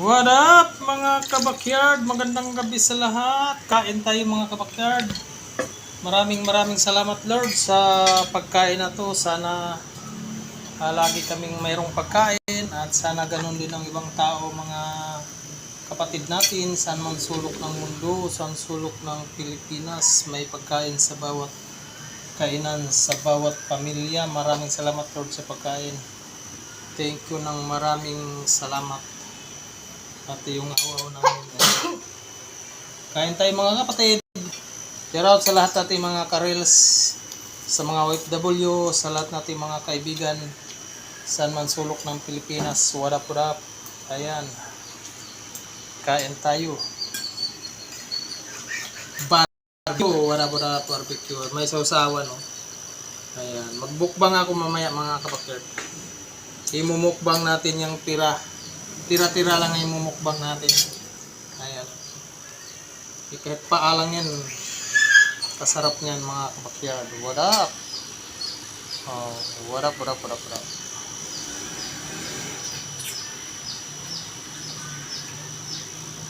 What up mga kabakyard? Magandang gabi sa lahat. Kain tayo mga kabakyard. Maraming maraming salamat Lord sa pagkain na to. Sana ah, lagi kaming mayroong pagkain at sana ganun din ang ibang tao mga kapatid natin saan man sulok ng mundo, saan sulok ng Pilipinas may pagkain sa bawat kainan sa bawat pamilya. Maraming salamat Lord sa pagkain. Thank you ng maraming salamat. Pati yung awaw namin. Kain tayo mga kapatid. Shout out sa lahat nating mga karels, sa mga OFW, sa lahat nating mga kaibigan, saan man sulok ng Pilipinas. What up, what up? Ayan. Kain tayo. Barbecue. What up, what up? Barbecue. May sausawan, no? Ayan. Magbukbang ako mamaya mga kapatid. Imumukbang natin yung tira. Tira-tira lang yung imumukbang natin. Ayan. Eh, Kahit paalang yan, kasarap niyan mga kabakyard. What up? Oh, what up, what up, what up, what up.